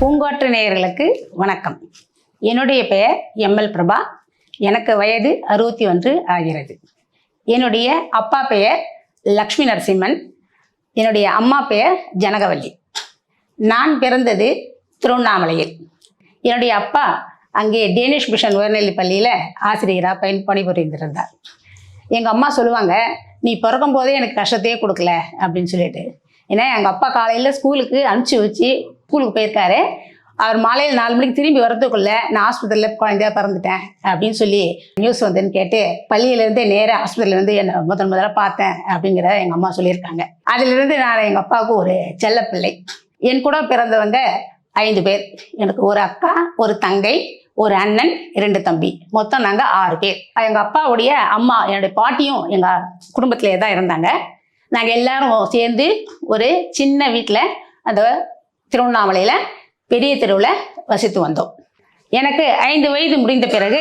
பூங்காற்று நேயர்களுக்கு வணக்கம். என்னுடைய பெயர் எம்எல் பிரபா. எனக்கு வயது அறுபத்தி ஒன்று ஆகிறது. என்னுடைய அப்பா பெயர் லக்ஷ்மி நரசிம்மன். என்னுடைய அம்மா பெயர் ஜனகவல்லி. நான் பிறந்தது திருவண்ணாமலையில். என்னுடைய அப்பா அங்கே டேனிஷ் மிஷன் உயர்நிலைப் பள்ளியில் ஆசிரியராக பயன் பணிபுரிந்திருந்தார். எங்கள் அம்மா சொல்லுவாங்க நீ பிறக்கும் போதே எனக்கு கஷ்டத்தையே கொடுக்கல அப்படின்னு சொல்லிட்டு. ஏன்னா எங்கள் அப்பா காலையில் ஸ்கூலுக்கு அனுப்பிச்சி வச்சு ஸ்கூலுக்கு போயிருக்காரு. அவர் மாலையில் நாலு மணிக்கு திரும்பி வரதுக்குள்ள நான் ஆஸ்பத்திரியில் குழந்தையா பிறந்துட்டேன் அப்படின்னு சொல்லி நியூஸ் வந்துன்னு கேட்டு பள்ளியிலேருந்தே நேராக ஆஸ்பத்திரியில் வந்து என்னை முதன் முதல்ல பார்த்தேன் அப்படிங்கிறத எங்கள் அம்மா சொல்லியிருக்காங்க. அதிலிருந்து நான் எங்கள் அப்பாவுக்கு ஒரு செல்லப்பிள்ளை. என் கூட பிறந்தவங்க ஐந்து பேர். எனக்கு ஒரு அக்கா ஒரு தங்கை ஒரு அண்ணன் இரண்டு தம்பி. மொத்தம் நாங்கள் ஆறு பேர். எங்கள் அப்பாவுடைய அம்மா என்னுடைய பாட்டியும் எங்கள் குடும்பத்திலே தான் இருந்தாங்க. நாங்கள் எல்லாரும் சேர்ந்து ஒரு சின்ன வீட்டில் அந்த திருவண்ணாமலையில் பெரிய தெருவில் வசித்து வந்தோம். எனக்கு ஐந்து வயது முடிந்த பிறகு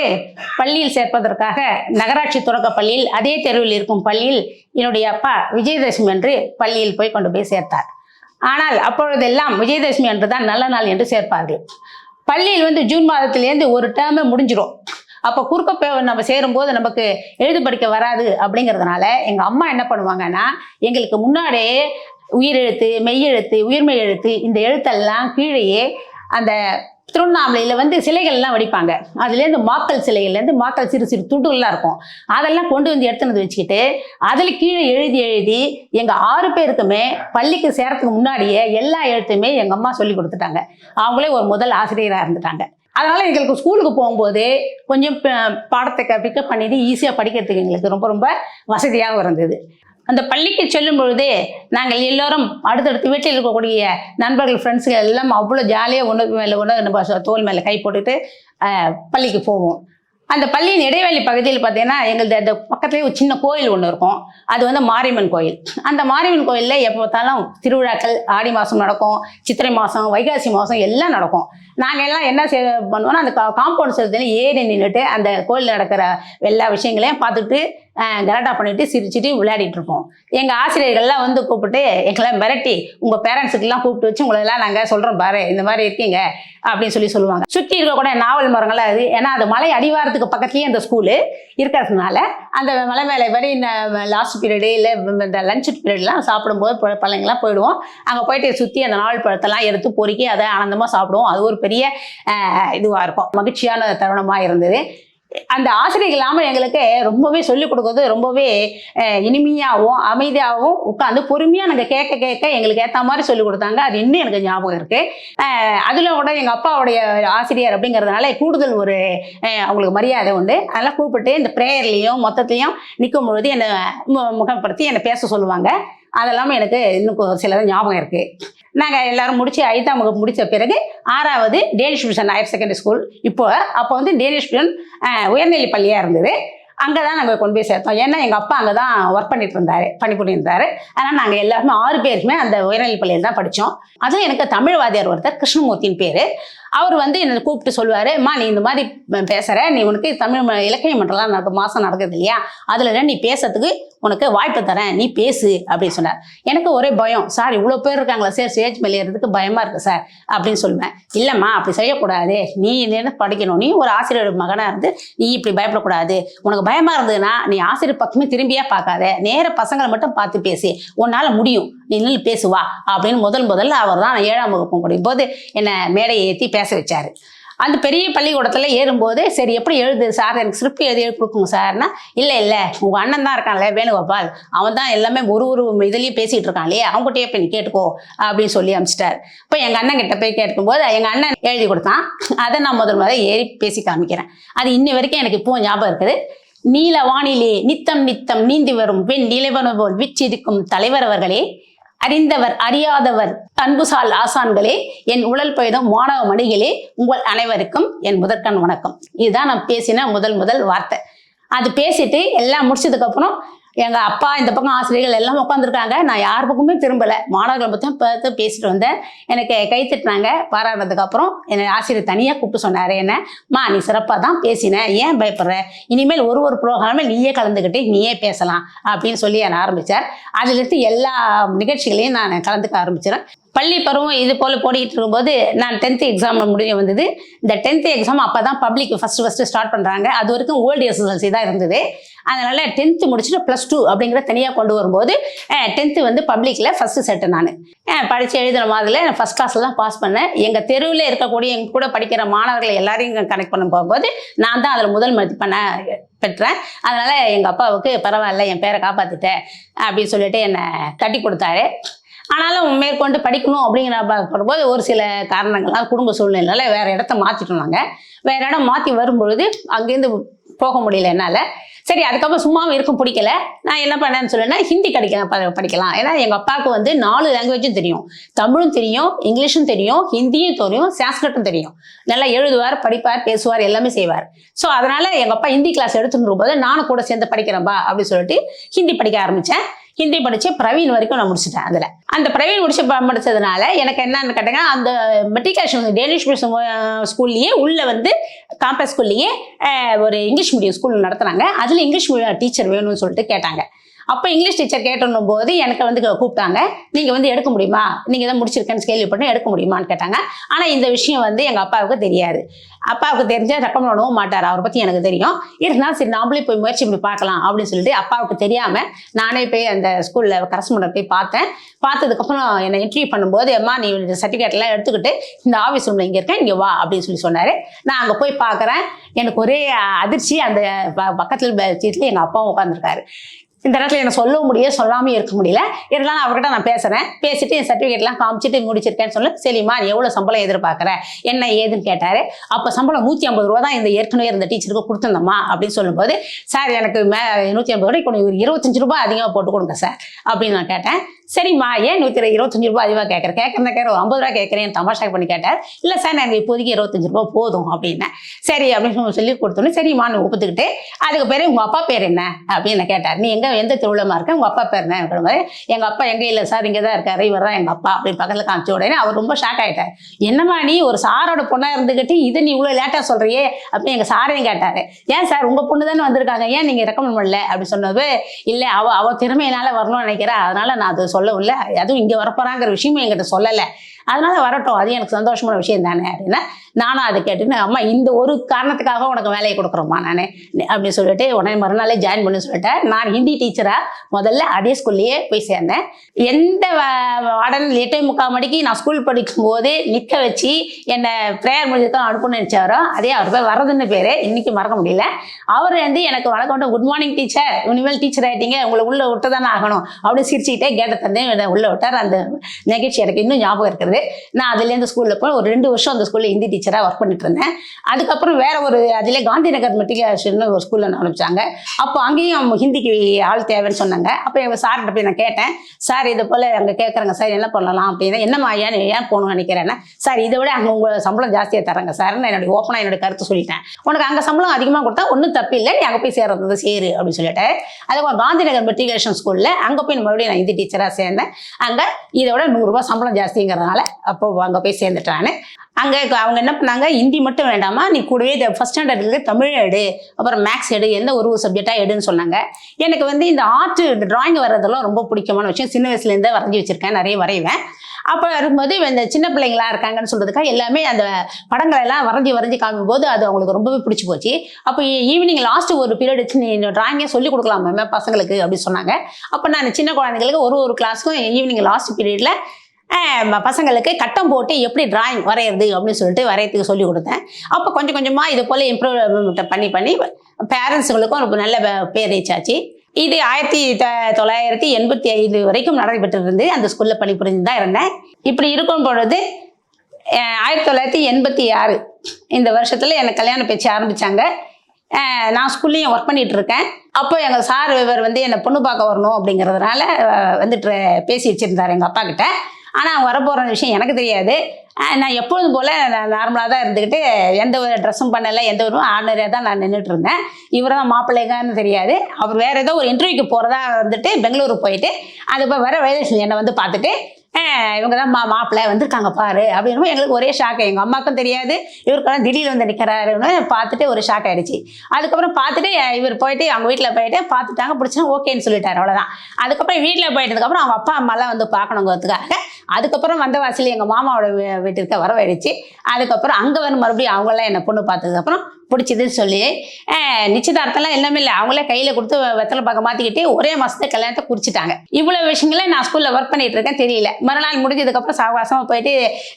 பள்ளியில் சேர்ப்பதற்காக நகராட்சி தொடக்க பள்ளியில் அதே தெருவில் இருக்கும் பள்ளியில் என்னுடைய அப்பா விஜயதசமி என்று பள்ளியில் போய் கொண்டு போய் சேர்த்தார். ஆனால் அப்பொழுதெல்லாம் விஜயதசமி என்று தான் நல்ல நாள் என்று சேர்ப்பார்கள். பள்ளியில் வந்து ஜூன் மாதத்திலேருந்து ஒரு டேர்மே முடிஞ்சிடும் அப்போ குறுக்க நம்ம சேரும்போது நமக்கு எழுது படிக்க வராது அப்படிங்கிறதுனால எங்கள் அம்மா என்ன பண்ணுவாங்கன்னா எங்களுக்கு முன்னாடியே உயிரெழுத்து மெய்யெழுத்து உயிர்மெய் எழுத்து இந்த எழுத்தெல்லாம் கீழேயே அந்த திருவண்ணாமலையில் வந்து சிலைகள்லாம் வடிப்பாங்க. அதுலேருந்து மாக்கல் சிலைகள்லேருந்து மாக்கல் சிறு சிறு துண்டுகள்லாம் இருக்கும். அதெல்லாம் கொண்டு வந்து எடுத்துன்னு வந்து வச்சுக்கிட்டு அதில் கீழே எழுதி எழுதி எங்கள் ஆறு பேருக்குமே பள்ளிக்கு சேரத்துக்கு முன்னாடியே எல்லா எழுத்துமே எங்கள் அம்மா சொல்லி கொடுத்துட்டாங்க. அவங்களே ஒரு முதல் ஆசிரியராக இருந்துட்டாங்க. அதனால் எங்களுக்கு ஸ்கூலுக்கு போகும்போது கொஞ்சம் பாடத்தை பிக்கப் பண்ணிட்டு ஈஸியாக படிக்கிறதுக்கு எங்களுக்கு ரொம்ப ரொம்ப வசதியாக இருந்தது. அந்த பள்ளிக்கு செல்லும் பொழுது நாங்கள் எல்லோரும் அடுத்தடுத்த வீட்டில் இருக்கக்கூடிய நண்பர்கள் ஃப்ரெண்ட்ஸுகள் எல்லாம் அவ்வளோ ஜாலியாக உணவு மேலே உணவு நம்ம தோல் மேலே கை போட்டுட்டு பள்ளிக்கு போவோம். அந்த பள்ளியின் இடைவெளி பகுதியில் பார்த்தீங்கன்னா எங்களுக்கு அந்த பக்கத்துலேயே ஒரு சின்ன கோயில் ஒன்று இருக்கும். அது வந்து மாரியம்மன் கோயில். அந்த மாரியம்மன் கோயிலில் எப்போ பார்த்தாலும் திருவிழாக்கள் ஆடி மாதம் நடக்கும் சித்திரை மாதம் வைகாசி மாதம் எல்லாம் நடக்கும். நாங்கள் எல்லாம் என்ன செய் பண்ணுவோம்னா அந்த காம்பவுண்ட் செலுத்தில ஏறி நின்றுட்டு அந்த கோயிலில் நடக்கிற எல்லா விஷயங்களையும் பார்த்துட்டு கலாட்டா பண்ணிட்டு சிரிச்சிட்டு விளையாடிட்டு இருப்போம். எங்கள் ஆசிரியர்கள்லாம் வந்து கூப்பிட்டு எங்களை மிரட்டி உங்கள் பேரண்ட்ஸுக்கெல்லாம் கூப்பிட்டு வச்சு உங்களெல்லாம் நாங்கள் சொல்கிறோம் பாரு இந்த மாதிரி இருக்கீங்க அப்படின்னு சொல்லி சொல்லுவாங்க. சுற்றி இருக்கக்கூடிய நாவல் மரங்கள்லாம் அது. ஏன்னா அது மலை அடிவாரத்துக்கு பக்கத்துலேயே அந்த ஸ்கூலு இருக்கிறதுனால அந்த மலை மேலே வரை இந்த லாஸ்ட் பீரியடு இல்லை இந்த லஞ்ச் பீரியட்லாம் சாப்பிடும்போது ப- போயிடுவோம். அங்கே போயிட்டு சுற்றி அந்த நாவல் பழத்தெல்லாம் எடுத்து பொறுக்கி அதை ஆனந்தமாக சாப்பிடுவோம். அது ஒரு பெரிய இதுவாக இருக்கும். மகிழ்ச்சியான தருணமாக இருந்தது. அந்த ஆசிரியர்கள் இல்லாமல் எங்களுக்கு ரொம்பவே சொல்லிக் கொடுக்குறது ரொம்பவே இனிமையாகவும் அமைதியாகவும் உட்காந்து பொறுமையாக நாங்கள் கேட்க கேட்க எங்களுக்கு ஏற்ற மாதிரி சொல்லிக் கொடுத்தாங்க. அது இன்னும் எனக்கு ஞாபகம் இருக்குது அதில் கூட எங்கள் அப்பாவுடைய ஆசிரியர் அப்படிங்கிறதுனால கூடுதல் ஒரு அவங்களுக்கு மரியாதை உண்டு. அதெல்லாம் கூப்பிட்டு இந்த ப்ரேயர்லேயும் மொத்தத்துலையும் நிற்கும் பொழுது என்னை மு- முகப்படுத்தி என்னை பேச சொல்லுவாங்க. அதெல்லாமே எனக்கு இன்னும் கொ- ஞாபகம் இருக்குது நாங்கள் எல்லாரும் முடிச்சு ஐந்தாம் வகுப்பு முடித்த பிறகு ஆறாவது Danish mission higher secondary school இப்போ அப்போ வந்து டேனிஷ் மிஷன் உயர்நிலை பள்ளியாக இருந்தது. அங்கே தான் நாங்கள் கொண்டு போய் சேர்த்தோம். ஏன்னா எங்கள் அப்பா அங்கே தான் ஒர்க் பண்ணிட்டு பண்ணி பணிபுரிந்தார் அதனால் நாங்கள் எல்லாருமே ஆறு பேருமே அந்த உயர்நிலை பள்ளியில் தான் படித்தோம் அதுவும் எனக்கு தமிழ் வாத்தியார் ஒருத்தர் கிருஷ்ணமூர்த்தின் பேர். அவர் வந்து என்னை கூப்பிட்டு சொல்லுவார் மா நீ இந்த மாதிரி பேசுகிற நீ உனக்கு தமிழ் இலக்கிய மன்றம்லாம் நடக்க மாதம் நடக்குது இல்லையா? அதில் நீ பேசுறதுக்கு உனக்கு வாய்ப்பு தரேன் நீ பேசு அப்படின்னு சொன்னார். எனக்கு ஒரே பயம் சார் இவ்வளோ பேர் இருக்காங்களா சார் ஸ்டேஜ் மேலே ஏறதுக்கு பயமாக இருக்குது சார் அப்படின்னு சொல்லுவேன். இல்லைம்மா அப்படி செய்யக்கூடாது நீ என்ன படிக்கணும் நீ ஒரு ஆசிரியர் மகனாக இருந்து நீ இப்படி பயப்படக்கூடாது. உனக்கு பயமாக இருந்ததுன்னா நீ ஆசிரியர் பக்கமே திரும்பியே பார்க்காத நேர பசங்களை மட்டும் பார்த்து பேசி உன்னால் முடியும் நீ நின்று பேசுவா அப்படின்னு முதல் முதல்ல அவர் தான் ஏழாம் வகுப்பு முடியும் போது என்னை மேடையை ஏற்றி பேச வச்சார். அந்த பெரிய பள்ளிக்கூடத்தில் ஏறும்போது சரி எப்படி எழுது சார் எனக்கு ஸ்கிரிப்ட் எழுதி எழுதி கொடுக்குங்க சார்னா இல்லை இல்லை உங்கள் அண்ணன் தான் இருக்கான்ல வேணுகோபால். அவன் தான் எல்லாமே ஒரு ஒரு இதுலேயும் பேசிகிட்டு இருக்கான் இல்லையா? அவங்ககிட்டயே போய் நீ கேட்டுக்கோ அப்படின்னு சொல்லி அமிச்சிட்டார். இப்போ எங்கள் அண்ணன் கிட்ட போய் கேட்கும்போது எங்கள் அண்ணன் எழுதி கொடுத்தான். அதை நான் முதல் முதல்ல ஏறி பேசி காமிக்கிறேன். அது இன்ன வரைக்கும் எனக்கு இப்போவும் ஞாபகம் இருக்குது. நீல வானிலே நித்தம் நித்தம் நீந்தி வரும் பெண் நிலவன போல் விச்சிருக்கும் தலைவர் அவர்களே அறிந்தவர் அறியாதவர். அன்புசால் ஆசான்களே என் உழல் பெய்தும் மாணவ மணிகளே உங்கள் அனைவருக்கும் என் முதற்கண் வணக்கம். இதுதான் நான் பேசின முதல் முதல் வார்த்தை. அது பேசிட்டு எல்லாம் முடிச்சதுக்கு எங்கள் எங்க அப்பா இந்த பக்கம் ஆசிரியர்கள் எல்லாம் உட்காந்துருக்காங்க நான் யார் பக்கமே திரும்பல. மாணவர்களை பற்றியும் பார்த்து பேசிட்டு வந்தேன். எனக்கு கை தட்டினாங்க. பாராட்டினதுக்கு அப்புறம் என்னை ஆசிரியர் தனியாக கூப்பிட்டு சொன்னார். என்ன? மா நீ சிறப்பாக தான் பேசினேன் ஏன் பயப்படுற? இனிமேல் ஒரு ஒரு ப்ரோக்ராமில் நீயே கலந்துக்கிட்டு நீயே பேசலாம். அப்படின்னு சொல்லி என்னை ஆரம்பித்தார் அதிலிருந்து எல்லா நிகழ்ச்சிகளையும் நான் கலந்துக்க ஆரம்பிச்சிடறேன் பள்ளி பருவம் இது போல் போடிக்கிட்டு இருக்கும்போது நான் டென்த்து எக்ஸாம் முடிஞ்சு வந்தது. இந்த டென்த்து எக்ஸாம் அப்போ தான் பப்ளிக் ஃபஸ்ட்டு ஃபஸ்ட்டு ஸ்டார்ட் பண்ணுறாங்க அது வரைக்கும் ஓல்டு எஸ்எஸ்எல்சி தான் இருந்தது. அதனால் டென்த்து முடிச்சுட்டு ப்ளஸ் டூ அப்படிங்கிற தனியாக கொண்டு வரும்போது டென்த்து வந்து பப்ளிக்கில் ஃபஸ்ட்டு செட்டு நான். படித்து எழுதின மாதிரில நான் ஃபஸ்ட் கிளாஸில் தான் பாஸ் பண்ணேன். எங்கள் தெருவில் இருக்கக்கூடிய எங்கள் கூட படிக்கிற மாணவர்களை எல்லாரையும் கனெக்ட் பண்ண போகும்போது நான் தான் அதில் முதல் மதிப்பெண்ணை பெற்றேன். அதனால் எங்கள் அப்பாவுக்கு பரவாயில்ல என் பேரை காப்பாற்றிட்டேன் அப்படின்னு சொல்லிட்டு என்னை கட்டி கொடுத்தாரு. ஆனாலும் மேற்கொண்டு படிக்கணும் அப்படிங்கிற பார்க்கும்போது ஒரு சில காரணங்களால் குடும்ப சூழ்நிலையால வேறு இடத்த மாற்றிட்டோம் நாங்கள் வேற இடம் மாற்றி வரும்பொழுது அங்கேருந்து போக முடியல என்னால். சரி அதுக்கப்புறம் சும்மாவும் இருக்கும் பிடிக்கல. நான் என்ன பண்ணேன்னு சொல்லுன்னா ஹிந்தி படிக்கலாம் படிக்கலாம். ஏன்னா எங்கள் அப்பாவுக்கு வந்து நாலு லாங்குவேஜும் தெரியும். தமிழும் தெரியும் இங்கிலீஷும் தெரியும் ஹிந்தியும் தெரியும் சான்ஸ்கிரிட்டும் தெரியும். நல்லா எழுதுவார் படிப்பார் பேசுவார் எல்லாமே செய்வார். ஸோ அதனால எங்கள் அப்பா ஹிந்தி கிளாஸ் எடுத்துட்டு போது நானும் கூட சேர்ந்து படிக்கிறேன்பா அப்படின்னு சொல்லிட்டு ஹிந்தி படிக்க ஆரம்பித்தேன் ஹிந்தி படித்து பிரவீன் வரைக்கும் நான் முடிச்சிட்டேன் அதில். அந்த பிரவீன் முடிச்சு படித்ததுனால முடிச்சதுனால எனக்கு என்னன்னு கேட்டீங்கன்னா அந்த மெட்ரிகுலேஷன் டேனிஷ் மீடியம் ஸ்கூல்லையே உள்ளே வந்து காம்பஸ் ஸ்கூல்லையே ஒரு இங்கிலீஷ் மீடியம் ஸ்கூல் நடத்துனாங்க. அதில் இங்கிலீஷ் மீடியம் டீச்சர் வேணும்னு சொல்லிட்டு கேட்டாங்க. அப்போ இங்கிலீஷ் டீச்சர் கேட்டணும் போது எனக்கு வந்து கூப்பிட்டாங்க. நீங்கள் வந்து எடுக்க முடியுமா? நீங்கள் தான் முடிச்சிருக்கேன்னு கேள்விப்பட்டு எடுக்க முடியுமான்னு கேட்டாங்க. ஆனால் இந்த விஷயம் வந்து எங்கள் அப்பாவுக்கு தெரியாது. அப்பாவுக்கு தெரிஞ்சால் ரெக்கமெண்ட் பண்ணவும் மாட்டார். அவரை பற்றி எனக்கு தெரியும். இருந்தாலும் சரி நாமளே போய் முயற்சி பண்ணி பார்க்கலாம் அப்படின்னு சொல்லிட்டு அப்பாவுக்கு தெரியாமல் நானே போய் அந்த ஸ்கூலில் கரஸ்பாண்டர் போய் பார்த்தேன். பார்த்ததுக்கப்புறம் என்னை இன்டர்வியூ பண்ணும்போது அம்மா நீ சர்டிஃபிகேட்லாம் எடுத்துக்கிட்டு இந்த ஆஃபீஸ் ரூமில் இங்கே இருக்கேன் இங்கே வா அப்படின்னு சொல்லி சொன்னார். நான் அங்கே போய் பார்க்குறேன். எனக்கு ஒரே அதிர்ச்சி. அந்த ப- பக்கத்தில் சீட்டில் எங்கள் அப்பாவும் உட்காந்துருக்காரு இந்த இடத்துல என்ன சொல்லவும் முடியும் சொல்லாமல் இருக்க முடியல. இருந்தாலும் அவர்கிட்ட நான் பேசுகிறேன் பேசிட்டு என் சர்டிஃபிகேட்லாம் காமிச்சிட்டு முடிச்சிருக்கேன்னு சொல்ல. சரிம்மா நீ எவ்வளோ சம்பளம் எதிர்பார்க்குற? என்ன ஏதுன்னு கேட்டார். அப்போ சம்பளம் நூற்றி ஐம்பது ரூபா தான் இந்த ஏற்கனவே இருந்த டீச்சருக்கு கொடுத்துருந்தம்மா அப்படின்னு சொல்லும்போது சார் எனக்கு மே நூற்றி ஐம்பது ரூபாய் கொஞ்சம் ஒரு இருபத்தஞ்சு ரூபாய் அதிகமாக போட்டு கொடுங்க சார். அப்படின்னு நான் கேட்டேன். சரிம்மா ஏன் நூற்றி இருபத்தஞ்சு ரூபாய் அதிகமாக கேட்குறேன் கேட்குறேன் கேட்குற ஒரு ஐம்பது ரூபா கேட்குறேன் தமாஷா பண்ணி கேட்டார் இல்லை சார் நாங்கள் இப்போதைக்கு இருபத்தஞ்சு ரூபாய் போதும் அப்படின்னேன். சரி அப்படின்னு சொல்லி கொடுத்தோன்னே சரிம்மா நான் ஒப்புத்துக்கிட்டு அதுக்கு பேர் உங்கள் அப்பா பேர் என்ன? அப்படின்னு கேட்டார் நீ எங்கே எந்த திருவிழமா இருக்க? உங்கள் அப்பா பேர் என்ன? அப்படிங்கிற மாதிரி எங்கள் அப்பா எங்கே இல்லை சார் இங்கே தான் இருக்காரு இவர் தான் எங்கள் அப்பா அப்படின்னு பக்கத்தில் காமிச்ச உடனே அவர் ரொம்ப ஷாக் ஆகிட்டார் என்னம்மா நீ ஒரு சாரோட பொண்ணாக இருந்துக்கிட்டு இதை நீ இவ்வளோ லேட்டாக சொல்கிறியே அப்படின்னு எங்கள் சாரையும் கேட்டார். ஏன் சார் உங்கள் பொண்ணு தானே வந்திருக்காங்க ஏன் நீங்கள் ரெக்கமெண்ட் பண்ணல? அப்படின்னு சொன்னது இல்லை அவ அவ திறமையினால் வரணும்னு நினைக்கிறா அதனால நான் அது சொல்லவும் இல்லை அதுவும் இங்கே வரப்போறாங்கிற விஷயமும் என்கிட்ட சொல்லலை. அதனால வரட்டும். அது எனக்கு சந்தோஷமான விஷயம் தானே அப்படின்னா நானும் அதை கேட்டுன்னு அம்மா இந்த ஒரு காரணத்துக்காக உனக்கு வேலையை கொடுக்குறோம்மா நான். அப்படின்னு சொல்லிட்டு உடனே மறுநாளே ஜாயின் பண்ணி சொல்லிட்டேன். நான் ஹிந்தி டீச்சராக முதல்ல அதே ஸ்கூல்லையே போய் சேர்ந்தேன். எந்த உடனே எட்டே முக்கால் மணிக்கு நான் ஸ்கூல் படிக்கும் போது நிற்க வச்சு என்னை ப்ரேயர் முடிஞ்சதுக்கு அனுப்பணும்னு நினச்சாரோ அதே அவர் பேர் வரதுன்னு பேர். இன்னைக்கு மறக்க முடியல. அவர் வந்து எனக்கு வணக்கம் குட் மார்னிங் டீச்சர் இனிமேல் டீச்சர் ஆகிட்டீங்க உங்களை உள்ளே விட்டு தானே ஆகணும். அப்படின்னு சிரிச்சுக்கிட்டே கேட்ட தந்தே என்னை உள்ளே விட்டார். அந்த நிகழ்ச்சி எனக்கு இன்னும் ஞாபகம் இருக்குது. நான் அதுலேருந்து ஸ்கூலில் போய் ஒரு ரெண்டு வருஷம் அந்த ஸ்கூலில் ஹிந்தி டீச்சர் டீச்சராக ஒர்க் பண்ணிட்டு இருந்தேன். அதுக்கப்புறம் வேற ஒரு அதிலே காந்தி நகர் மெட்ரிகுலேஷன் ஒரு ஸ்கூலில் அனுப்பிச்சாங்க. அப்போ அங்கேயும் ஹிந்திக்கு ஆள் தேவைன்னு சொன்னாங்க. அப்போ எங்கள் சார்கிட்ட போய் நான் கேட்டேன். சார் இது போல் அங்கே கேட்குறாங்க சார் என்ன பண்ணலாம்? அப்படின்னா என்னம்மா ஏன் ஏன் போகணும்னு நினைக்கிறேன்னா சார் இதை விட அங்கே உங்கள் சம்பளம் ஜாஸ்தியாக தராங்க சார் நான் என்னுடைய ஓப்பனாக என்னுடைய கருத்து சொல்லிட்டேன். உனக்கு அங்கே சம்பளம் அதிகமாக கொடுத்தா ஒன்றும் தப்பு இல்லை. நீ அங்கே போய் சேர்றது சேரு அப்படின்னு சொல்லிட்டு அதுக்கப்புறம் காந்தி நகர் மெட்ரிகுலேஷன் ஸ்கூலில் அங்கே போய் மறுபடியும் நான் ஹிந்தி டீச்சராக சேர்ந்தேன். அங்கே இதை விட நூறுரூவா சம்பளம் ஜாஸ்திங்கிறதுனால அப்போ அங்கே போய் சேர்ந்துட்டான்னு. அங்கே அவங்க என்ன பண்ணாங்க? ஹிந்தி மட்டும் வேண்டாமா? நீ கூடவே ஃபஸ்ட் ஸ்டாண்டர்ட்ல தமிழ் எடு. அப்புறம் மேக்ஸ் எடு. எந்த ஒரு சப்ஜெக்டாக எடுன்னு சொன்னாங்க. எனக்கு வந்து இந்த ஆர்ட் இந்த டிராயிங் வர்றதெல்லாம் ரொம்ப பிடிக்கமான விஷயம். சின்ன வயசுலேருந்தே வரைஞ்சி வச்சுருக்கேன். நிறைய வரைவேன். அப்போ இருக்கும்போது இந்த சின்ன பிள்ளைங்களா இருக்காங்கன்னு சொல்கிறதுக்காக எல்லாமே அந்த படங்கள் எல்லாம் வரைஞ்சி வரைஞ்சி காமிக்கும்போது அது அவங்களுக்கு ரொம்பவே பிடிச்சி போச்சு. அப்போ ஈவினிங் லாஸ்ட் ஒரு பீரியட் வச்சு நீ டிராயிங்கே சொல்லி கொடுக்கலாம் மேம் பசங்களுக்கு அப்படின்னு சொன்னாங்க. அப்போ நான் சின்ன குழந்தைங்களுக்கு ஒரு ஒரு கிளாஸுக்கும் ஈவினிங் லாஸ்ட் பீரியடில் பசங்களுக்கு கட்டம் போட்டு எப்படி டிராயிங் வரைகிறது அப்படின்னு சொல்லிட்டு வரையத்துக்கு சொல்லி கொடுத்தேன். அப்போ கொஞ்சம் கொஞ்சமாக இது போல் இம்ப்ரூவ் பண்ணி பண்ணி பேரண்ட்ஸுங்களுக்கும் ரொம்ப நல்ல பேர் ரீச் ஆச்சு இது ஆயிரத்தி த- தொள்ளாயிரத்தி எண்பத்தி ஐந்து வரைக்கும் நடைபெற்று இருந்து அந்த ஸ்கூலில் பணிபுரிஞ்சு தான் இருந்தேன். இப்படி இருக்கும் பொழுது ஆயிரத்தி தொள்ளாயிரத்தி எண்பத்தி ஆறு இந்த வருஷத்தில் எனக்கு கல்யாண பேச்சு ஆரம்பித்தாங்க நான் ஸ்கூல்லையும் ஒர்க் பண்ணிட்டு இருக்கேன் அப்போ எங்கள் சார் இவர் வந்து என்னை பொண்ணு பார்க்க வரணும் அப்படிங்கிறதுனால வந்துட்டு பேசி வச்சுருந்தார் எங்கள் அப்பா கிட்ட. ஆனால் வரப்போகிற விஷயம் எனக்கு தெரியாது. நான் எப்பொழுதும் போல் நான் நார்மலாக தான் இருந்துக்கிட்டு எந்த ஒரு ட்ரெஸ்ஸும் பண்ணலை எந்த ஒரு ஆர்டினரியாக தான் நான் நின்றுட்டு இருந்தேன். இவர் தான் மாப்பிள்ளைங்கன்னு தெரியாது. அவர் வேறு ஏதோ ஒரு இன்டர்வியூக்கு போகிறதா வந்துட்டு பெங்களூருக்கு போயிட்டு அது இப்போ வர வயலட்சுமி என்னை வந்து பார்த்துட்டு இவங்க தான் மா மாப்பிள்ளை வந்திருக்காங்க பாரு. அப்படின்னு எங்களுக்கு ஒரே ஷாக் எங்கள் அம்மாவுக்கும் தெரியாது. இவருக்கெல்லாம் திடீர்னு வந்து நிற்கிறாருன்னு பார்த்துட்டு ஒரு ஷாக் ஆகிடுச்சு அதுக்கப்புறம் பார்த்துட்டு இவர் போயிட்டு அவங்க வீட்டில் போயிட்டு பார்த்துட்டாங்க பிடிச்சா ஓகேன்னு சொல்லிட்டாரு அவ்வளோதான் அதுக்கப்புறம் வீட்டில் போயிட்டதுக்கப்புறம் அவங்க அப்பா அம்மாலாம் வந்து பார்க்கணுங்கிறதுக்காக அதுக்கப்புறம் வந்த வாசல் எங்கள் மாமாவோட வீ- வீட்டுக்கு வரவழைச்சு அதுக்கப்புறம் அங்கே வந்து மறுபடியும் அவங்களாம் என்னை பொண்ணு பார்த்ததுக்கப்புறம் பிடிச்சதுன்னு சொல்லி நிச்சயதார்த்தெல்லாம் நிச்சயதார்த்தம்லாம் எல்லாமே இல்லை. அவங்களே கையில் கொடுத்து வெத்தலை பார்க்க மாற்றிக்கிட்டு ஒரே மாதத்தை கல்யாணத்தை குறிச்சிட்டாங்க இவ்வளோ விஷயங்களை நான் ஸ்கூலில் ஒர்க் பண்ணிட்டு இருக்கேன் தெரியல. மறுநாள் முடிஞ்சதுக்கப்புறம் சாவகாசமாக போயிட்டு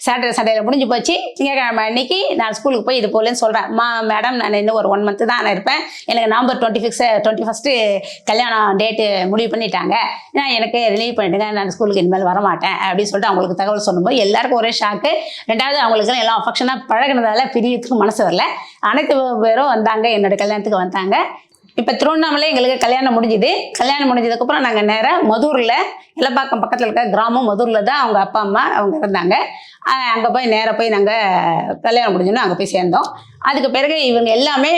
சாட்டர்டே சண்டேல முடிஞ்சு போச்சு. திங்கக்கிழமை அன்னைக்கு நான் ஸ்கூலுக்கு போய் இது போகலன்னு சொல்கிறேன் மா மேடம் நான் இன்னும் ஒரு ஒன் மந்த்து தான் நான் இருப்பேன். எனக்கு November twenty six twenty first கல்யாணம் டேட்டு முடிவு பண்ணிட்டாங்க. நான் எனக்கு ரிலீவ் பண்ணிட்டுங்க நான் ஸ்கூலுக்கு இனிமேல் வரமாட்டேன். அப்படின்னு சொல்லிட்டு அவங்களுக்கு தகவல் சொல்லும்போது எல்லாருக்கும் ஒரே ஷாக்கு ரெண்டாவது அவங்களுக்கு எல்லாம் அஃபெக்ஷனாக பழகினதால பிரியத்துக்கு மனசு வரல. அனைத்து பேரும் வந்தாங்க. என்னோட கல்யாணத்துக்கு வந்தாங்க. இப்போ திருவண்ணாமலை எங்களுக்கு கல்யாணம் முடிஞ்சுது. கல்யாணம் முடிஞ்சதுக்கப்புறம் நாங்கள் நேராக மதுரில் இலப்பாக்கம் பக்கத்தில் இருக்க கிராமம் மதுரில் தான் அவங்க அப்பா அம்மா அவங்க இருந்தாங்க. அங்கே போய் நேராக போய் நாங்கள் கல்யாணம் முடிஞ்சோன்னு அங்கே போய் சேர்ந்தோம். அதுக்கு பிறகு இவங்க எல்லாமே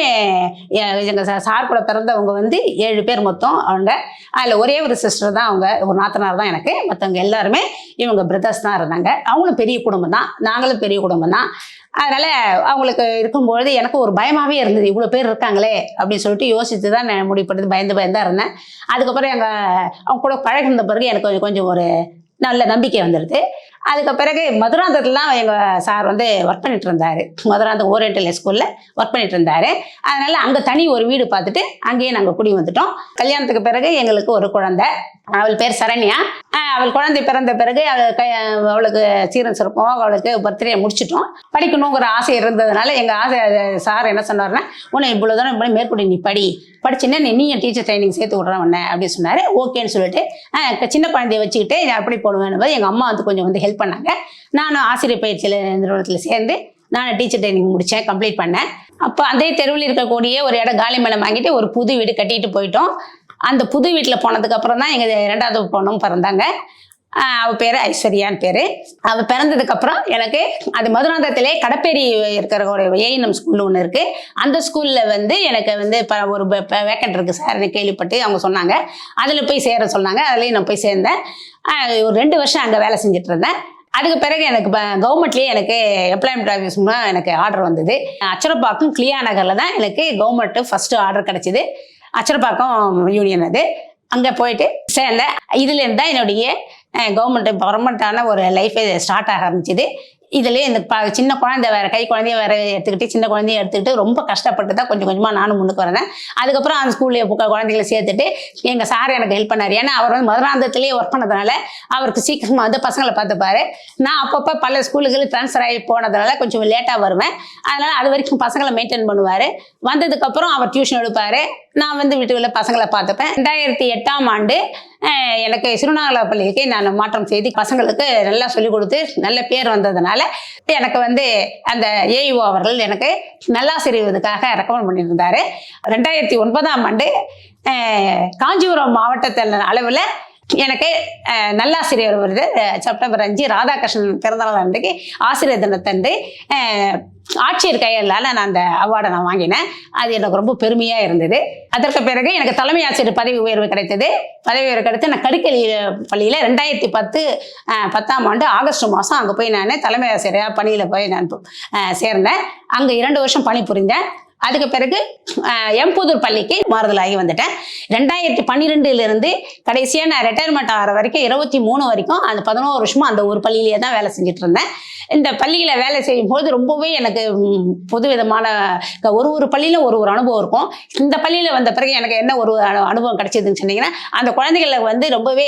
எங்கள் எங்க சார் கூட பிறந்தவங்க வந்து ஏழு பேர் மொத்தம் அவங்க. அதில் ஒரே ஒரு சிஸ்டர் தான் அவங்க ஒரு நாத்தனார் தான் எனக்கு. மற்றவங்க எல்லாருமே இவங்க பிரதர்ஸ் தான் இருந்தாங்க. அவங்களும் பெரிய குடும்பம் தான். நாங்களும் பெரிய குடும்பம் தான். அதனால் அவங்களுக்கு இருக்கும்பொழுது எனக்கு ஒரு பயமாகவே இருந்தது. இவ்வளோ பேர் இருக்காங்களே அப்படின்னு சொல்லிட்டு யோசித்து தான் நான் முடிவு பயந்து பயந்தா இருந்தேன். அதுக்கப்புறம் எங்கள் அவங்க கூட பழகிருந்த பிறகு எனக்கு கொஞ்சம் கொஞ்சம் ஒரு நல்ல நம்பிக்கை வந்துடுது அதுக்கு பிறகு மதுராந்தகத்துலாம் எங்கள் சார் வந்து ஒர்க் பண்ணிட்டு இருந்தார். மதுராந்தகம் ஓரியன்டல் ஸ்கூலில் ஒர்க் பண்ணிட்டு இருந்தார். அதனால் அங்கே தனி ஒரு வீடு பார்த்துட்டு அங்கேயே நாங்கள் குடி வந்துட்டோம். கல்யாணத்துக்கு பிறகு எங்களுக்கு ஒரு குழந்தை. அவள் பேர் சரண்யா. அவள் குழந்தை பிறந்த பிறகு அவளுக்கு சீரன் சிறப்போம் அவளுக்கு பர்த்டே முடிச்சிட்டோம். படிக்கணுங்கிற ஆசை இருந்ததுனால எங்கள் ஆசை சார் என்ன சொன்னார்னா உன்னை இவ்வளோ தூரம் இப்படி மேற்கொண்டு நீ படி. படிச்சுன்னா நீ டீச்சர் ட்ரைனிங் சேர்த்து விட்றேன் உன்ன அப்படின்னு சொன்னார். ஓகேன்னு சொல்லிட்டு சின்ன குழந்தைய வச்சுக்கிட்டு நான் எப்படி போது எங்கள் அம்மா வந்து கொஞ்சம் வந்து ஹெல்ப் பண்ணாங்க. நானும் ஆசிரியர் பயிற்சியில் நிறுவனத்தில் சேர்ந்து நான் டீச்சர் ட்ரைனிங் முடித்தேன் கம்ப்ளீட் பண்ணேன். அப்போ அதே தெருவில் இருக்கக்கூடிய ஒரு இடம் காலி மேலே வாங்கிட்டு ஒரு புது வீடு கட்டிட்டு போயிட்டோம். அந்த புது வீட்டில் போனதுக்கு அப்புறம் தான் எங்கள் ரெண்டாவது பொண்ணும் பிறந்தாங்க. அவள் பேர் ஐஸ்வர்யான்னு பேர். அவள் பிறந்ததுக்கப்புறம் எனக்கு அது மதுராந்தகத்திலே கடப்பேரி இருக்கிற ஒரு ஏஎன்எம் ஸ்கூல் ஒன்று இருக்குது அந்த ஸ்கூலில் வந்து எனக்கு வந்து இப்போ ஒரு வேக்கண்ட் இருக்குது சார்னு கேள்விப்பட்டு அவங்க சொன்னாங்க. அதில் போய் சேர சொன்னாங்க. அதுலேயும் நான் போய் சேர்ந்தேன். ஒரு ரெண்டு வருஷம் அங்கே வேலை செஞ்சுட்டு இருந்தேன். அதுக்கு பிறகு எனக்கு கவர்மெண்ட்லேயே எனக்கு எம்ப்ளாய்மெண்ட் ஆஃபீஸ் மூலம் எனக்கு ஆர்டர் வந்தது. அச்சரப்பாக்கும் கிளியா நகரில் தான் எனக்கு கவர்மெண்ட்டு ஃபஸ்ட்டு ஆர்டர் கிடச்சிது. அச்சரப்பாக்கம் யூனியன் அது. அங்கே போயிட்டு சேர்ந்தேன். இதுலேருந்து தான் என்னுடைய கவர்மெண்ட் பர்மனண்ட்டான ஒரு லைஃபே ஸ்டார்ட் ஆக ஆரம்பிச்சிது. இதுலேயே இந்த ப சின்ன குழந்தை வேறு கை குழந்தைய வேறு எடுத்துக்கிட்டு சின்ன குழந்தைய எடுத்துக்கிட்டு ரொம்ப கஷ்டப்பட்டு தான் கொஞ்சம் கொஞ்சமாக நானும் முன்னுக்கு வரேன் அதுக்கப்புறம் அந்த ஸ்கூல்லேயே குழந்தைகளை சேர்த்துட்டு எங்கள் சார் எனக்கு ஹெல்ப் பண்ணார். ஏன்னா அவர் வந்து மதுராந்தத்துலேயே ஒர்க் பண்ணதுனால அவருக்கு சீக்கிரமாக வந்து பசங்களை பார்த்துப்பாரு. நான் அப்பப்போ பல ஸ்கூலுக்கு ட்ரான்ஸ்ஃபர் ஆகி போனதுனால கொஞ்சம் லேட்டாக வருவேன். அதனால் அது வரைக்கும் பசங்களை மெயின்டைன் பண்ணுவார். வந்ததுக்கப்புறம் அவர் டியூஷன் எடுப்பார். நான் வந்து வீட்டுக்குள்ள பசங்களை பார்த்துப்பேன். ரெண்டாயிரத்தி எட்டாம் ஆண்டு எனக்கு சிறுநாகலா பள்ளிக்கு நான் மாற்றம் செய்து பசங்களுக்கு நல்லா சொல்லிக் கொடுத்து நல்ல பேர் வந்ததுனால எனக்கு வந்து அந்த ஏஇஓ அவர்கள் எனக்கு நல்லாசிரியதுக்காக ரெக்கமெண்ட் பண்ணியிருந்தாரு. ரெண்டாயிரத்தி ஒன்பதாம் ஆண்டு காஞ்சிபுரம் மாவட்டத்தில் அளவில் எனக்கு நல்லாசிரியர் விருது செப்டம்பர் அஞ்சு ராதாகிருஷ்ணன் பிறந்தநாள் அன்றைக்கு ஆசிரியர் தினத்தன்று ஆட்சியர் கையால் நான் அந்த அவார்டை நான் வாங்கினேன். அது எனக்கு ரொம்ப பெருமையாக இருந்தது. அதற்கு பிறகு எனக்கு தலைமை ஆசிரியர் பதவி உயர்வு கிடைத்தது. பதவி உயர்வு கிடைத்து நான் கடுக்கல் பள்ளியில் ரெண்டாயிரத்தி பத்து பத்தாம் ஆண்டு ஆகஸ்ட் மாதம் அங்கே போய் நான் தலைமை ஆசிரியராக பணியில் போய் நான் சேர்ந்தேன். அங்கே இரண்டு வருஷம் பணி புரிந்தேன். அதுக்கு பிறகு எம்புதூர் பள்ளிக்கு மாறுதலாகி வந்துட்டேன். ரெண்டாயிரத்தி பன்னிரெண்டுலேருந்து கடைசியாக நான் ரிட்டையர்மெண்ட் ஆகிற வரைக்கும் இருபத்தி மூணு வரைக்கும் அந்த பதினோரு வருஷமும் அந்த ஒரு பள்ளியிலே தான் வேலை செஞ்சுட்டு இருந்தேன். இந்த பள்ளியில் வேலை செய்யும்போது ரொம்பவே எனக்கு ம், புது விதமான க- ஒரு ஒரு பள்ளியிலும் ஒரு ஒரு அனுபவம் இருக்கும். இந்த பள்ளியில் வந்த பிறகு எனக்கு என்ன ஒரு அனு- அனுபவம் கிடைச்சதுன்னு சொன்னீங்கன்னா அந்த குழந்தைகளை வந்து ரொம்பவே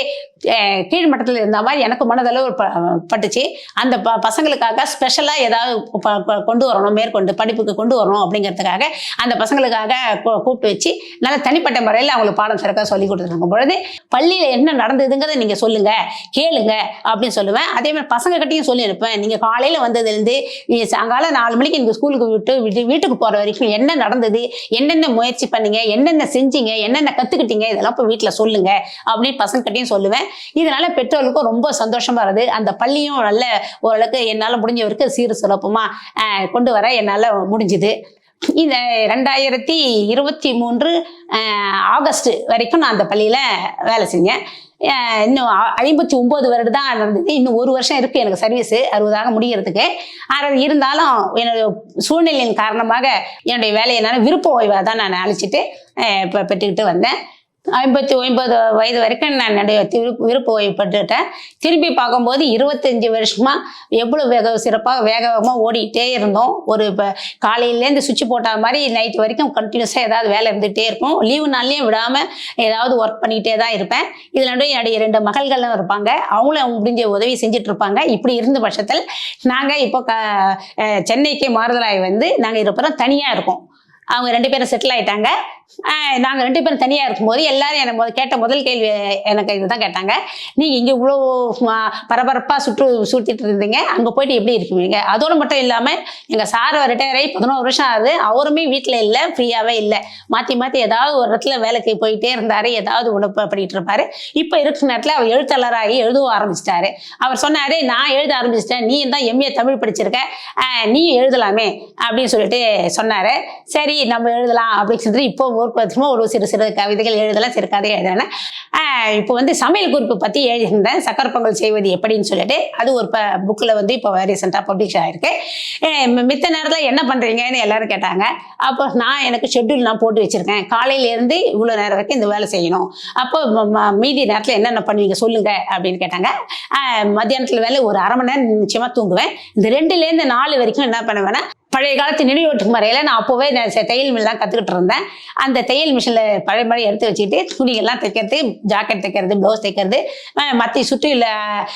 கீழ் மட்டத்தில் இருந்த மாதிரி எனக்கு மனதளவு ப- பட்டுச்சு. அந்த ப பசங்களுக்காக ஸ்பெஷலாக ஏதாவது ப- கொண்டு வரணும் மேற்கொண்டு படிப்புக்கு கொண்டு வரணும் அப்படிங்கிறதுக்காக அந்த பசங்களுக்காக கூப்பிட்டு வச்சு நல்ல தனிப்பட்ட முறையில் அவங்களுக்கு பாடம் சிறக்க சொல்லி கொடுத்துருக்கும் பொழுது பள்ளியில் என்ன நடந்ததுங்கிறத நீங்கள் சொல்லுங்க கேளுங்க அப்படின்னு சொல்லுவேன். அதே மாதிரி பசங்க கிட்டையும் சொல்லி அனுப்பேன் நீங்கள் காலையில் வந்ததுலேருந்து நீங்கள் சாயங்காலம் நாலு மணிக்கு நீங்கள் ஸ்கூலுக்கு விட்டு வீட்டுக்கு போகிற வரைக்கும் என்ன நடந்தது என்னென்ன முயற்சி பண்ணீங்க என்னென்ன செஞ்சீங்க என்னென்ன கற்றுக்கிட்டீங்க இதெல்லாம் இப்போ வீட்டில் சொல்லுங்க அப்படின்னு பசங்க கிட்டையும் சொல்லுவேன். இதனால பெற்றோர்களுக்கும் ரொம்ப சந்தோஷமா இருது அந்த பள்ளியும் நல்ல ஓரளவுக்கு என்னால் முடிஞ்ச வரைக்கும் சீர் சுலபமாக கொண்டு வர என்னால் முடிஞ்சுது. இந்த ரெண்டாயிரத்தி இருபத்தி மூன்று ஆகஸ்ட் வரைக்கும் நான் அந்த பள்ளியில் வேலை செஞ்சேன். இன்னும் ஐம்பத்தி ஒம்பது வருடம் தான் நடந்தது. இன்னும் ஒரு வருஷம் இருக்குது எனக்கு சர்வீஸு அறுபதாக முடிகிறதுக்கு ஆனால் இருந்தாலும் என்னுடைய சூழ்நிலையின் காரணமாக என்னுடைய வேலையை நான் விருப்ப ஓய்வாக தான் நான் அழைச்சிட்டு இப்போ பெற்றுக்கிட்டு வந்தேன். ஐம்பத்தி ஒன்பது வயது வரைக்கும் நான் நடு திரு- விருப்ப ஓய்வுப்பட்டுட்டேன் திரும்பி பார்க்கும்போது இருபத்தஞ்சி வருஷமாக எவ்வளோ வேக சிறப்பாக வேக வேகமாக ஓடிக்கிட்டே இருந்தோம். ஒரு இப்போ காலையிலேருந்து சுவிட்ச் போட்டால் மாதிரி நைட் வரைக்கும் கண்டினியூஸாக ஏதாவது வேலை இருந்துகிட்டே இருக்கும். லீவு நாள்லேயும் விடாமல் ஏதாவது ஒர்க் பண்ணிக்கிட்டே தான் இருப்பேன். இதில் நடுவே என்னுடைய ரெண்டு மகள்களும் இருப்பாங்க. அவங்களும் அவங்க முடிஞ்ச உதவி செஞ்சுட்டு இருப்பாங்க. இப்படி இருந்த பட்சத்தில் நாங்கள் இப்போ க சென்னைக்கு மாறுதலாய் வந்து நாங்கள் இருப்போம் தனியாக இருக்கோம். அவங்க ரெண்டு பேரும் செட்டில் ஆயிட்டாங்க. நாங்கள் ரெண்டு பேரும் தனியாக இருக்கும்போது எல்லாரும் எனக்கு கேட்ட முதல் கேள்வி எனக்கு இதுதான் கேட்டாங்க. நீங்கள் இங்கே இவ்வளோ பரபரப்பாக சுற்று சுற்றிட்டு இருந்தீங்க. அங்கே போயிட்டு எப்படி இருக்குவீங்க அதோடு மட்டும் இல்லாமல் எங்கள் சார் ரிட்டையர் ஆகி பதினோரு வருஷம் ஆகுது. அவருமே வீட்டில் இல்லை ஃப்ரீயாகவே இல்லை. மாற்றி மாற்றி ஏதாவது ஒரு இடத்துல வேலைக்கு போயிட்டே இருந்தார். ஏதாவது உடம்பு பண்ணிட்டு இருப்பாரு. இப்போ இருக்கிற நேரத்தில் அவர் எழுத்தாளராகி எழுதவும் ஆரம்பிச்சிட்டாரு. அவர் சொன்னார் நான் எழுத ஆரம்பிச்சிட்டேன். நீ தான் எம்ஏ தமிழ் படிச்சிருக்க. நீ எழுதலாமே. அப்படின்னு சொல்லிட்டு சொன்னார். சரி நம்ம எழுதலாம் அப்படின்னு சொல்லிட்டு இப்போ ஒரு பத்திரமா ஒரு சிறு சிறு கவிதைகள் எழுதலாம் சிறு கதை எழுதுறேன் இப்போ வந்து சமையல் குறிப்பு பற்றி எழுதியிருந்தேன். சக்கரை பொங்கல் செய்வது எப்படின்னு சொல்லிட்டு அது ஒரு ப புக்கில் வந்து இப்போ ரீசெண்டாக பப்ளிஷ் ஆகிருக்கு மித்த நேரத்தில் என்ன பண்ணுறீங்கன்னு எல்லாரும் கேட்டாங்க. அப்போ நான் எனக்கு ஷெட்யூல் நான் போட்டு வச்சுருக்கேன். காலையிலேருந்து இவ்வளோ நேரம் வரைக்கும் இந்த வேலை செய்யணும். அப்போ ம- மீதி நேரத்தில் என்னென்ன பண்ணுவீங்க சொல்லுங்க அப்படின்னு கேட்டாங்க. மத்தியானத்தில் வேலை ஒரு அரை மணி நேரம் நிச்சயமாக தூங்குவேன். இந்த ரெண்டுலேருந்து நாலு வரைக்கும் என்ன பண்ணுவேன்னா பழைய காலத்து நினைவூட்டு முறையில் நான் அப்போவே நான் செ- தையல் மில்லாம் கற்றுக்கிட்டு இருந்தேன். அந்த தையல் மிஷினில் பழைய மாதிரி எடுத்து வச்சுக்கிட்டு துணிகள்லாம் தைக்கிறது ஜாக்கெட் தைக்கிறது ப்ளவுஸ் தைக்கிறது மற்ற சுற்றியில்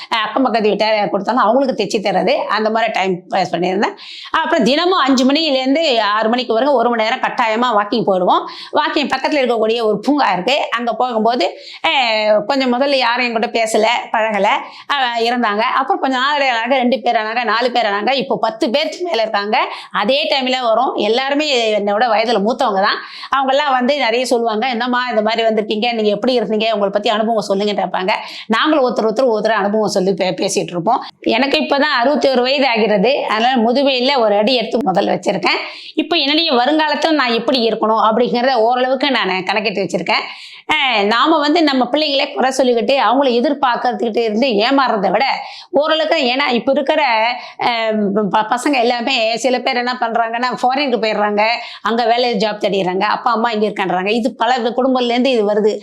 அக்கம் பக்கத்து வீட்டார் கொடுத்தாலும் அவங்களுக்கு தைச்சி தர்றது. அந்த மாதிரி டைம் பாஸ் பண்ணியிருந்தேன். அப்புறம் தினமும் அஞ்சு மணிலேருந்து ஆறு மணிக்கு வரைக்கும் ஒரு மணி நேரம் கட்டாயமாக வாக்கிங் போயிடுவோம். வாக்கிங் பக்கத்தில் இருக்கக்கூடிய ஒரு பூங்கா இருக்குது அங்கே போகும்போது கொஞ்சம் முதல்ல யாரும் என்கிட்ட பேசலை பழகலை. இருந்தாங்க. அப்புறம் கொஞ்சம் நாள் ரெண்டு பேர் ஆனாங்க நாலு பேர் ஆனாங்க. இப்போ பத்து பேருக்கு மேலே இருக்காங்க. அதே டைமில் வரும். எல்லாருமே என்னோட வயதில் மூத்தவங்க தான். அவங்கெல்லாம் வந்து நிறைய சொல்லுவாங்க என்னம்மா இந்த மாதிரி வந்திருக்கீங்க? நீங்கள் எப்படி இருந்தீங்க? உங்களை பற்றி அனுபவம் சொல்லுங்க கேட்பாங்க. நாங்களும் ஒருத்தர் ஒருத்தர் ஒருத்தர் அனுபவம் சொல்லி பே பேசிகிட்டு இருப்போம். எனக்கு இப்போ தான் அறுபத்தி ஒரு வயது ஆகிறது. அதனால் முதுமையில் ஒரு அடி எடுத்து முதல் வச்சுருக்கேன். இப்போ என்னுடைய வருங்காலத்தில் நான் எப்படி இருக்கணும் அப்படிங்கிறத ஓரளவுக்கு நான் கணக்கிட்டு வச்சுருக்கேன். நாம் வந்து நம்ம பிள்ளைங்களே குறை சொல்லிக்கிட்டு அவங்கள எதிர்பார்க்கறதுக்கிட்டே இருந்து ஏமாறுறதை விட ஓரளவுக்கு ஏன்னா இப்போ இருக்கிற ப- பசங்க எல்லாமே சில பேர் என்ன பண்ணுறாங்கன்னா ஃபாரினுக்கு போயிடுறாங்க. அங்கே வேலை ஜாப் தேடிடுறாங்க. அப்பா அம்மா இங்கே இருக்கான்றாங்க. இது பல குடும்பத்துலேருந்து இது வருது.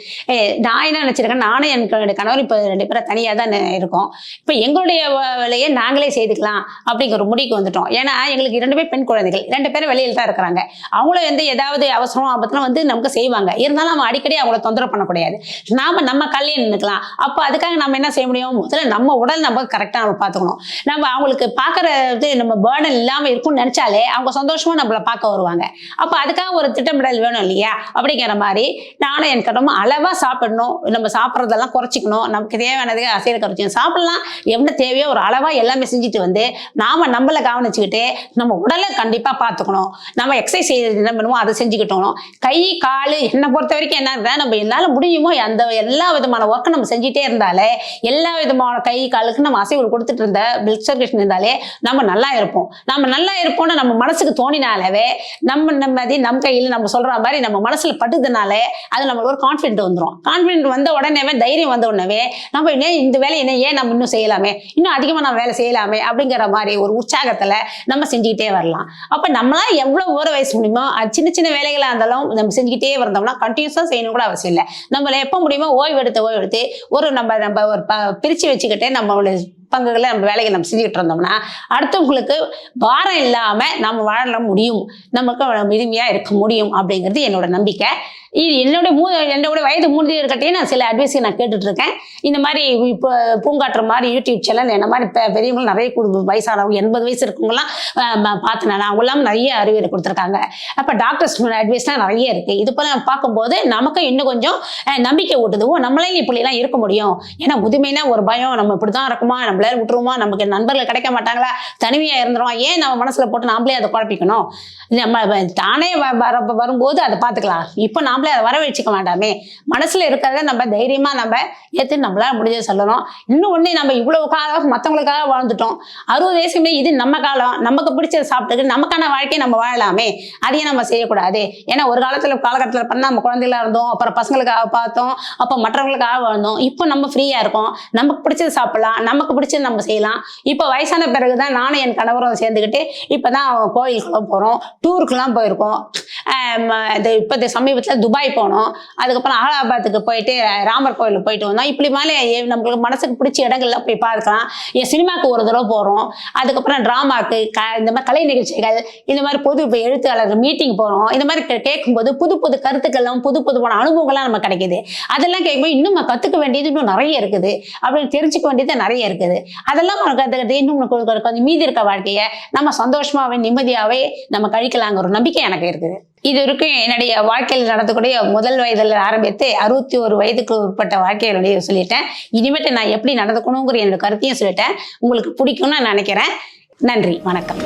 நான் என்ன நினச்சிருக்கேன் நானும் எனக்கு கணவர் இப்போ ரெண்டு பேரும் தனியாக தான் இருக்கோம். இப்போ எங்களுடைய வேலையை நாங்களே செய்துக்கலாம் அப்படிங்கிற ஒரு முடிவுக்கு வந்துட்டோம். ஏன்னா எங்களுக்கு இரண்டுமே பெண் குழந்தைகள். ரெண்டு பேரும் வெளியில் தான் இருக்கிறாங்க. அவங்களும் வந்து ஏதாவது அவசரம் ஆபத்துல வந்து நமக்கு செய்வாங்க. இருந்தாலும் நம்ம அடிக்கடி அவங்கள தொந்தரவு பண்ணக்கூடாது. நாம நம்ம கல்யாணம் நின்றுக்கலாம் அப்போ அதுக்காக நம்ம என்ன செய்ய முடியும்? முதல்ல நம்ம உடல் நம்ம கரெக்டாக நம்ம பார்த்துக்கணும். நம்ம அவங்களுக்கு பார்க்கறது நம்ம பேர்டன் இல்லாமல் இருக்கும்னு நினச்சாலே அவங்க சந்தோஷமாக நம்மளை பார்க்க வருவாங்க. அப்போ அதுக்காக ஒரு திட்டமிடல் வேணும் இல்லையா? அப்படிங்கிற மாதிரி நானும் எனக்கு ரொம்ப அளவாக சாப்பிடணும். நம்ம சாப்பிட்றதெல்லாம் குறைச்சிக்கணும். நமக்கு தேவையானதுக்கு அசையில் குறைச்சிக்கணும் சாப்பிடலாம். என்ன தேவையோ ஒரு அளவாக எல்லாமே செஞ்சுட்டு வந்து நாம நம்மளை கவனிச்சுக்கிட்டு நம்ம உடலை கண்டிப்பாக பார்த்துக்கணும். நம்ம எக்ஸசைஸ் என்ன பண்ணுவோம்? அதை செஞ்சுக்கிட்டோம். கை கால் என்னை பொறுத்த வரைக்கும் என்ன இருந்தால் நம்ம என்னால் முடியுமோ அந்த எல்லா விதமான ஒர்க்கை நம்ம செஞ்சுட்டே இருந்தாலே எல்லா விதமான கை காலுக்கு நம்ம அசைவுகள் கொடுத்துட்டு இருந்த பிளட் சர்க்குலேஷன் இருந்தாலே நம்ம நல்லா இருப்போம். நம்ம நல்லா இருப்போம்னு நம்ம மனசுக்கு தோணினாலவே நம்ம நிம்மதி நம் கையில் நம்ம சொல்ற மாதிரி நம்ம மனசுல பட்டுதுனாலே அது நம்மளுக்கு ஒரு கான்ஃபிடென்ட் வந்துடும் கான்ஃபிடென்ட் வந்த உடனேவே தைரியம் வந்த உடனே நம்ம இன்னும் இந்த வேலை என்ன ஏன் நம்ம இன்னும் செய்யலாமே? இன்னும் அதிகமாக நம்ம வேலை செய்யலாமே? அப்படிங்கிற மாதிரி ஒரு உற்சாகத்துல நம்ம செஞ்சுக்கிட்டே வரலாம். அப்போ நம்மளா எவ்வளோ ஓர வயசு முடியுமோ அது சின்ன சின்ன வேலைகளாக இருந்தாலும் நம்ம செஞ்சுக்கிட்டே வந்தோம்னா கண்டினியூஸாக செய்யணும் கூட அவசியம் இல்லை. நம்மள எப்போ முடியுமோ ஓய்வு எடுத்து ஓய்வு எடுத்து ஒரு நம்ம நம்ம ஒரு ப பிரித்து வச்சுக்கிட்டே நம்மளோட பங்குகளை நம்ம வேலைகளை நம்ம செஞ்சுக்கிட்டு இருந்தோம்னா அடுத்தவங்களுக்கு பாரம் இல்லாமல் நம்ம வாழ முடியும். நமக்கு எளிமையாக இருக்க முடியும் அப்படிங்கிறது என்னோட நம்பிக்கை. இது என்னோட மூ என்னோட வயது மூணு நான் சில அட்வைஸை நான் கேட்டுட்ருக்கேன் இந்த மாதிரி இப்போ பூங்காட்டுற மாதிரி யூடியூப் சேனல் என்ன மாதிரி பெ- பெரியவங்க நிறைய குடு வயசானவங்க எண்பது வயசு இருக்கவங்களாம் பார்த்தேன் நான் அவங்களாம் நிறைய அறிவுரை கொடுத்துருக்காங்க. அப்போ டாக்டர்ஸ் அட்வைஸ்லாம் நிறைய இருக்குது இது போல பார்க்கும்போது நமக்கும் இன்னும் கொஞ்சம் நம்பிக்கை ஊட்டுது. ஓ நம்மளே இப்படிலாம் இருக்க முடியும். ஏன்னா முதுமைனா ஒரு பயம். நம்ம இப்படி தான் இருக்குமா? நம்மளே விட்டுருவோமா? நமக்கு நண்பர்கள் கிடைக்க மாட்டாங்களா? தனிமையாக இருந்துரும்? ஏன் நம்ம மனசில் போட்டு நாமளே அதை குழப்பிக்கணும்? நம்ம தானே வ- வர வரும்போது அதை பார்த்துக்கலாம். இப்போ நாமளே அதை வரவழைச்சிக்க வேண்டாமே. மனசில் இருக்கிறத நம்ம தைரியமாக நம்ம ஏற்று நம்மளால முடிஞ்ச சொல்லணும். இன்னும் ஒன்று நம்ம இவ்வளவு காலம் மற்றவங்களுக்காக வாழ்ந்துட்டோம். அறுபது வயசுமே இது நம்ம காலம். நமக்கு பிடிச்சதை சாப்பிட்டுக்கு நமக்கான வாழ்க்கையை நம்ம வாழலாமே. அதையும் நம்ம செய்யக்கூடாது. ஏன்னா ஒரு காலத்தில் காலகட்டத்தில் பண்ண நம்ம குழந்தைகளா இருந்தோம். அப்புறம் பசங்களுக்காக பார்த்தோம். அப்போ மற்றவங்களுக்காக வாழ்ந்தோம். இப்போ நம்ம ஃப்ரீயாக இருக்கோம். நமக்கு பிடிச்சது சாப்பிடலாம். நமக்கு பிடிச்சது நம்ம செய்யலாம். இப்போ வயசான பிறகு தான் நானும் என் கணவரும் சேர்ந்துக்கிட்டு இப்போ தான் கோயிலுக்குலாம் போகிறோம் டூருக்குலாம் போயிருக்கோம். ஆஹ் இந்த இப்போ சமீபத்தில் துபாய் போனோம். அதுக்கப்புறம் அலகாபாத்துக்கு போயிட்டு ராமர் கோயிலுக்கு போயிட்டு வந்தோம். இப்படி மேலே நம்மளுக்கு மனசுக்கு பிடிச்ச இடங்கள்ல போய் பார்க்கலாம். என் சினிமாவுக்கு ஒரு தடவை போகிறோம் அதுக்கப்புறம் ட்ராமாக்கு க இந்த மாதிரி கலை நிகழ்ச்சிகள் இந்த மாதிரி பொது இப்போ எழுத்தாளர் மீட்டிங் போகிறோம் இந்த மாதிரி கேட்கும்போது புது புது கருத்துக்களும் புது புதுவான அனுபவங்கள்லாம் நம்ம கிடைக்குது. அதெல்லாம் கேட்கும்போது இன்னும் நம்ம கற்றுக்க வேண்டியது இன்னும் நிறைய இருக்குது. அப்படின்னு தெரிஞ்சுக்க வேண்டியது நிறைய இருக்குது. அதெல்லாம் நம்ம கற்றுக்கிட்டு இன்னும் கொஞ்சம் மீதி இருக்க வாழ்க்கையை நம்ம சந்தோஷமாகவே நிம்மதியாகவே நம்ம கழிக்கலாங்கிற ஒரு நம்பிக்கை எனக்கு இருக்குது. இது வரைக்கும் என்னுடைய வாழ்க்கையில் நடத்தக்கூடிய முதல் வயதில் ஆரம்பித்து அறுபத்தி ஒரு வயதுக்கு உட்பட்ட வாழ்க்கையினுடைய சொல்லிட்டேன். இனிமேட்டு நான் எப்படி நடந்துக்கணுங்கிற என்னோட கருத்தையும் சொல்லிட்டேன். உங்களுக்கு பிடிக்கும்னு நான் நினைக்கிறேன். நன்றி. வணக்கம்.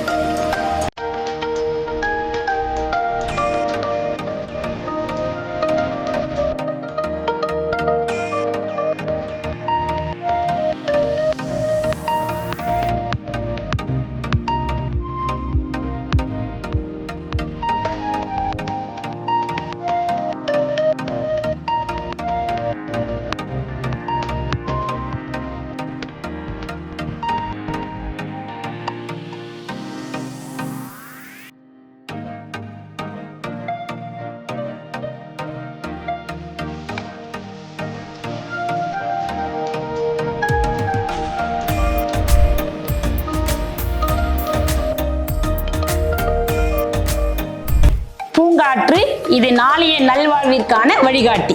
இது நாளைய நல்வாழ்விற்கான வழிகாட்டி.